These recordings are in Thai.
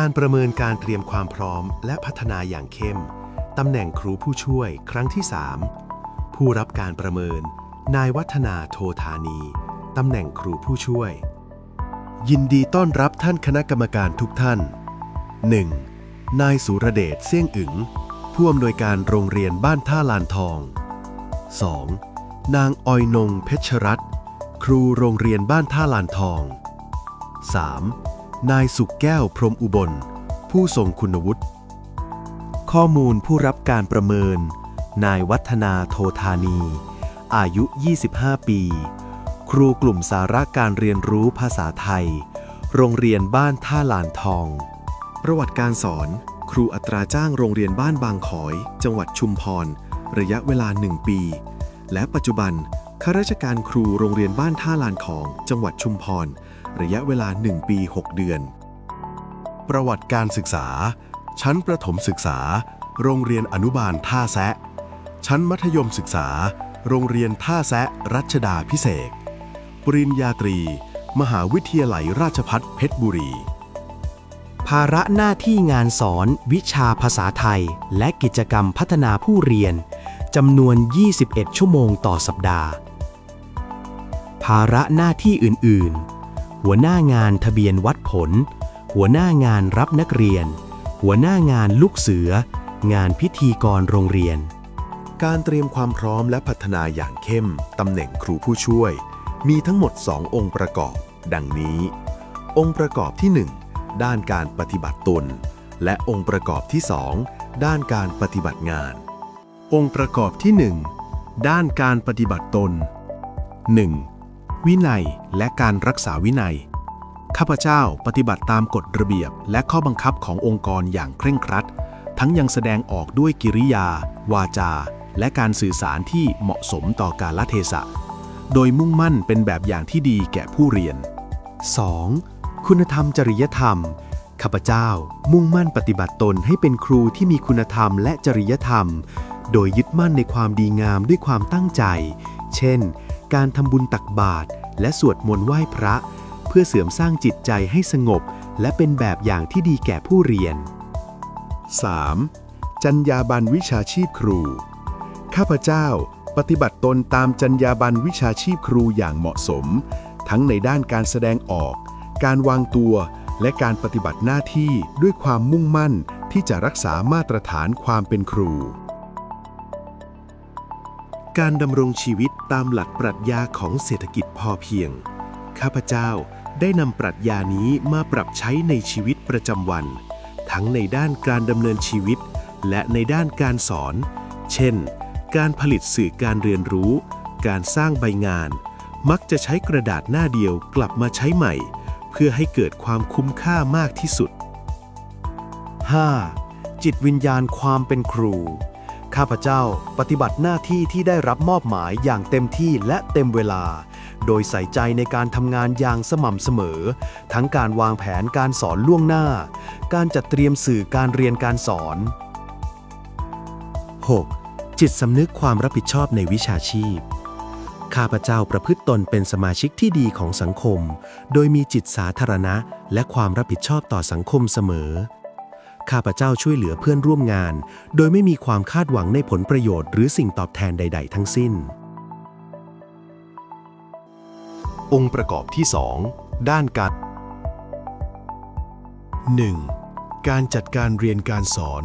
การประเมินการเตรียมความพร้อมและพัฒนาอย่างเข้ม ตำแหน่งครูผู้ช่วยครั้งที่ 3 ผู้รับการประเมิน นายวัฒนาโทธานี ตำแหน่งครูผู้ช่วย ยินดีต้อนรับท่านคณะกรรมการทุกท่าน 1. นายสุรเดชเสี่ยงอึ๋งผู้อำนวยการโรงเรียนบ้านท่าลานทอง 2. นางออยนงเพชรรัตน์ครูโรงเรียนบ้านท่าลานทอง 3. นายสุกแก้วพรมอุบล ผู้ทรงคุณวุฒิ ข้อมูลผู้รับการประเมิน นายวัฒนาโทธานี อายุ 25 ปี ครูกลุ่มสาระการเรียนรู้ภาษาไทย โรงเรียนบ้านท่าลานทอง ประวัติการสอน ครูอัตราจ้างโรงเรียนบ้านบางขอย จังหวัดชุมพร ระยะเวลา 1 ปี และปัจจุบันข้าราชการครูโรงเรียนบ้านท่าลานของ จังหวัดชุมพร ระยะเวลา 1 ปี 6 เดือน ประวัติการศึกษา ชั้นประถมศึกษา โรงเรียนอนุบาลท่าแซะ ชั้นมัธยมศึกษา โรงเรียนท่าแซะ รัชดาพิเศษปริญญาตรี มหาวิทยาลัยราชภัฏเพชรบุรี ภาระหน้าที่งานสอน วิชาภาษาไทย และกิจกรรมพัฒนาผู้เรียนจำนวน 21 ชั่วโมงต่อสัปดาห์ ภาระหน้าที่อื่น ๆ หัวหน้างานทะเบียนวัดผล หัวหน้างานรับนักเรียน หัวหน้างานลูกเสือ งานพิธีกรโรงเรียน การเตรียมความพร้อมและพัฒนาอย่างเข้มตำแหน่งครูผู้ช่วย มีทั้งหมด 2 องค์ประกอบ ดังนี้ องค์ประกอบที่ 1 ด้านการปฏิบัติตน และองค์ประกอบที่ 2 ด้านการปฏิบัติงาน องค์ประกอบที่ 1 ด้านการปฏิบัติตน 1. วินัยและการรักษาวินัย ข้าพเจ้าปฏิบัติตามกฎระเบียบ และข้อบังคับขององค์กรอย่างเคร่งครัด ทั้งยังแสดงออกด้วยกิริยา วาจา และการสื่อสารที่เหมาะสมต่อการละเทศะ โดยมุ่งมั่นเป็นแบบอย่างที่ดีแก่ผู้เรียน 2. คุณธรรมจริยธรรม ข้าพเจ้ามุ่งมั่นปฏิบัติตนให้เป็นครูที่มีคุณธรรมและจริยธรรม โดยยึดมั่นในความดีงามด้วยความตั้งใจ เช่น การทำบุญตักบาตร และสวดมนต์ไหว้พระ เพื่อเสริมสร้างจิตใจให้สงบ และเป็นแบบอย่างที่ดีแก่ผู้เรียน 3. จรรยาบรรณวิชาชีพครู ข้าพเจ้าปฏิบัติตนตามจรรยาบรรณวิชาชีพครูอย่างเหมาะสม ทั้งในด้านการแสดงออก การวางตัว และการปฏิบัติหน้าที่ด้วยความมุ่งมั่นที่จะรักษามาตรฐานความเป็นครู การดำรงชีวิตตามหลักปรัชญาของเศรษฐกิจพอเพียง ข้าพเจ้าได้นำปรัชญานี้มาปรับใช้ในชีวิตประจำวัน ทั้งในด้านการดำเนินชีวิต และในด้านการสอน เช่น การผลิตสื่อการเรียนรู้ การสร้างใบงาน มักจะใช้กระดาษหน้าเดียวกลับมาใช้ใหม่ เพื่อให้เกิดความคุ้มค่ามากที่สุด 5. จิตวิญญาณความเป็นครู ข้าพเจ้าปฏิบัติหน้าที่ที่ได้รับมอบหมายอย่างเต็มที่และเต็มเวลา โดยใส่ใจในการทำงานอย่างสม่ำเสมอ ทั้งการวางแผนการสอนล่วงหน้า การจัดเตรียมสื่อการเรียนการสอน 6. จิตสำนึกความรับผิดชอบในวิชาชีพ ข้าพเจ้าประพฤติตนเป็นสมาชิกที่ดีของสังคม โดยมีจิตสาธารณะ และความรับผิดชอบต่อสังคมเสมอ ข้าพเจ้าช่วยเหลือเพื่อนร่วมงาน โดยไม่มีความคาดหวังในผลประโยชน์หรือสิ่งตอบแทนใด ๆ ทั้งสิ้น องค์ประกอบที่ 2 ด้านการ 1. การจัดการเรียนการสอน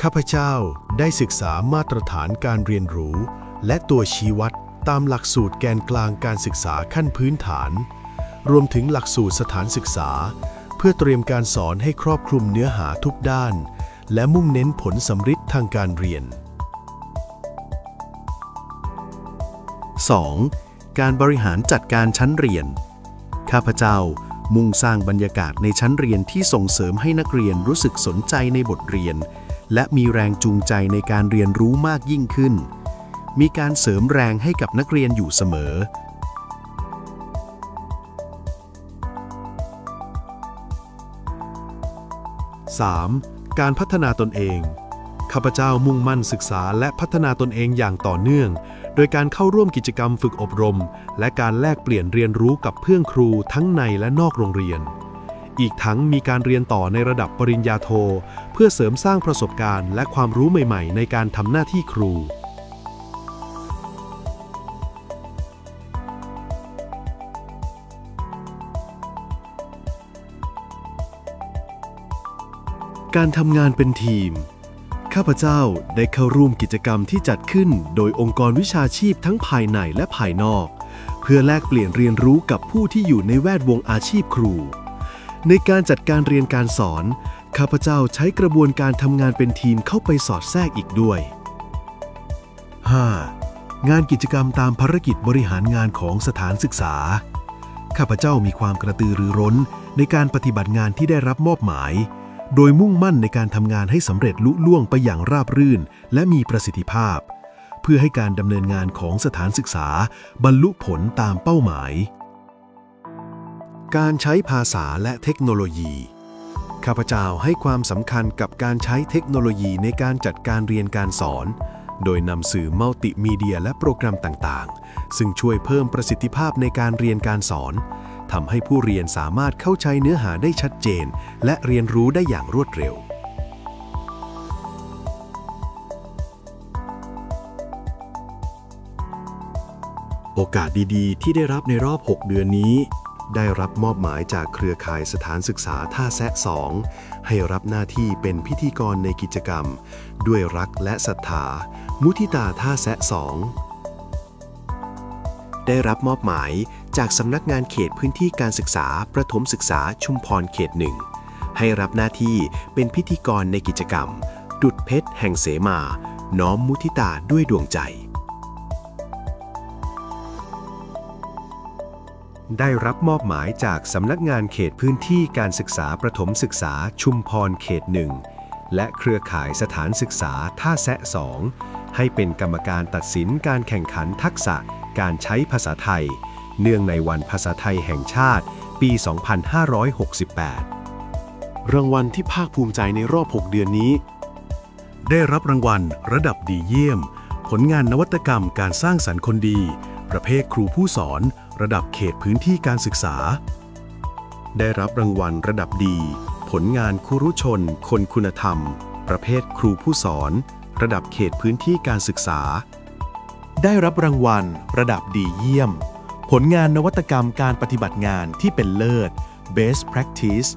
ข้าพเจ้าได้ศึกษามาตรฐานการเรียนรู้ และตัวชี้วัดตามหลักสูตรแกนกลางการศึกษาขั้นพื้นฐาน รวมถึงหลักสูตรสถานศึกษา พื่อเตรียมการสอนให้ครอบคลุมเนื้อหาทุกด้าน และมุ่งเน้นผลสำฤทธิ์ทางการเรียน 2. การบริหารจัดการชั้นเรียน ข้าพเจ้ามุ่งสร้างบรรยากาศในชั้นเรียนที่ส่งเสริมให้นักเรียนรู้สึกสนใจในบทเรียน และมีแรงจูงใจในการเรียนรู้มากยิ่งขึ้น มีการเสริมแรงให้กับนักเรียนอยู่เสมอ 3. การพัฒนาตนเอง ข้าพเจ้ามุ่งมั่นศึกษาและพัฒนาตนเองอย่างต่อเนื่อง โดยการเข้าร่วมกิจกรรมฝึกอบรม และการแลกเปลี่ยนเรียนรู้กับเพื่อนครูทั้งในและนอกโรงเรียน อีกทั้งมีการเรียนต่อในระดับปริญญาโท เพื่อเสริมสร้างประสบการณ์ และความรู้ใหม่ ๆ ในการทำหน้าที่ครู การทำงานเป็นทีม ข้าพเจ้าได้เข้าร่วมกิจกรรมที่จัดขึ้น โดยองค์กรวิชาชีพทั้งภายในและภายนอก เพื่อแลกเปลี่ยนเรียนรู้กับผู้ที่อยู่ในแวดวงอาชีพครู ในการจัดการเรียนการสอน ข้าพเจ้าใช้กระบวนการทำงานเป็นทีมเข้าไปสอดแทรกอีกด้วย 5. งานกิจกรรมตามภารกิจบริหารงานของสถานศึกษา ข้าพเจ้ามีความกระตือรือร้นในการปฏิบัติงานที่ได้รับมอบหมาย โดยมุ่งมั่นในการทำงานให้สำเร็จลุล่วงไปอย่างราบรื่น และมีประสิทธิภาพ เพื่อให้การดำเนินงานของสถานศึกษา บรรลุผลตามเป้าหมาย การใช้ภาษาและเทคโนโลยี ข้าพเจ้าให้ความสำคัญกับการใช้เทคโนโลยีในการจัดการเรียนการสอน โดยนำสื่อมัลติมีเดียและโปรแกรมต่างๆ ซึ่งช่วยเพิ่มประสิทธิภาพในการเรียนการสอน ทำให้ผู้เรียนสามารถเข้าใจเนื้อหาได้ชัดเจน และเรียนรู้ได้อย่างรวดเร็ว โอกาสดีๆ ที่ได้รับในรอบ 6 เดือนนี้ ได้รับมอบหมายจากเครือข่ายสถานศึกษาท่าแซะสองให้รับหน้าที่เป็นพิธีกรในกิจกรรม ด้วยรักและศรัทธา มุทิตาท่าแซะสองได้รับมอบหมาย จากสำนักงานเขตพื้นที่การศึกษา ประถมศึกษาชุมพรเขตหนึ่ง ให้รับหน้าที่เป็นพิธีกรในกิจกรรม ดุดเพชรแห่งเสมา น้อมมุทิตาด้วยดวงใจ ได้รับมอบหมายจากสำนักงานเขตพื้นที่การศึกษาประถมศึกษาชุมพรเขตหนึ่งและเครือข่ายสถานศึกษาท่าแซะสองให้เป็นกรรมการตัดสินการแข่งขันทักษะการใช้ภาษาไทย เนื่องในวันภาษาไทยแห่งชาติ ปี 2568 รางวัลที่ภาคภูมิใจในรอบ 6 เดือนนี้ ได้รับรางวัล ระดับดีเยี่ยม ผลงานนวัตกรรมการสร้างสรรค์คนดี ประเภทครูผู้สอน ระดับเขตพื้นที่การศึกษา ได้รับรางวัลระดับดี ผลงานครุชน คนคุณธรรม ประเภทครูผู้สอน ระดับเขตพื้นที่การศึกษาได้รับรางวัล ระดับดีเยี่ยม ผลงานนวัตกรรมการปฏิบัติงานที่เป็นเลิศ Best Practice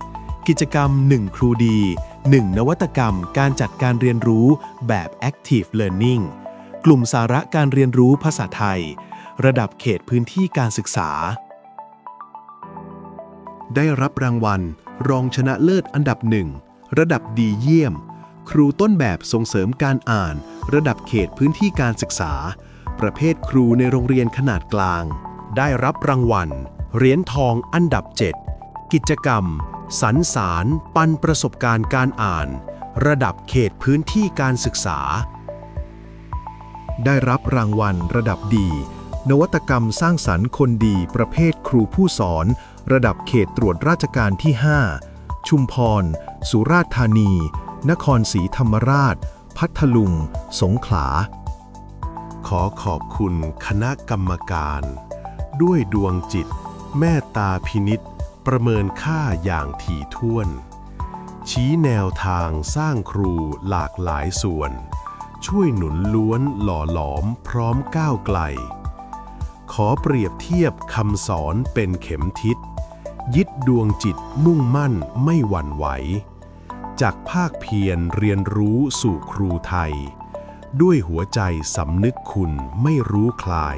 กิจกรรม 1 ครูดี 1 นวัตกรรมการจัดการเรียนรู้แบบ Active Learning กลุ่มสาระการเรียนรู้ภาษาไทย ระดับเขตพื้นที่การศึกษา ได้รับรางวัล รองชนะเลิศอันดับหนึ่งระดับดีเยี่ยม ครูต้นแบบส่งเสริมการอ่าน ระดับเขตพื้นที่การศึกษา ประเภทครูในโรงเรียนขนาดกลาง ได้รับรางวัล เหรียญทองอันดับ 7 กิจกรรม สรรสารปันประสบการณ์การอ่าน ระดับเขตพื้นที่การศึกษา ได้รับรางวัลระดับดี นวัตกรรมสร้างสรรค์คนดีประเภทครูผู้สอน ระดับเขตตรวจราชการที่ 5 ชุมพร สุราษฎร์ธานี นครศรีธรรมราช พัทลุง สงขลาขอขอบคุณคณะกรรมการ ด้วยดวงจิต แม่ตาพินิษประเมินค่าอย่างถี่ถ้วน ชี้แนวทางสร้างครูหลากหลายส่วน ช่วยหนุนล้วนหล่อหลอมพร้อมก้าวไกล ขอเปรียบเทียบคำสอนเป็นเข็มทิศ ยึดดวงจิตมุ่งมั่นไม่หวั่นไหว จากภาคเพียรเรียนรู้สู่ครูไทย ด้วยหัวใจสำนึกคุณไม่รู้คลาย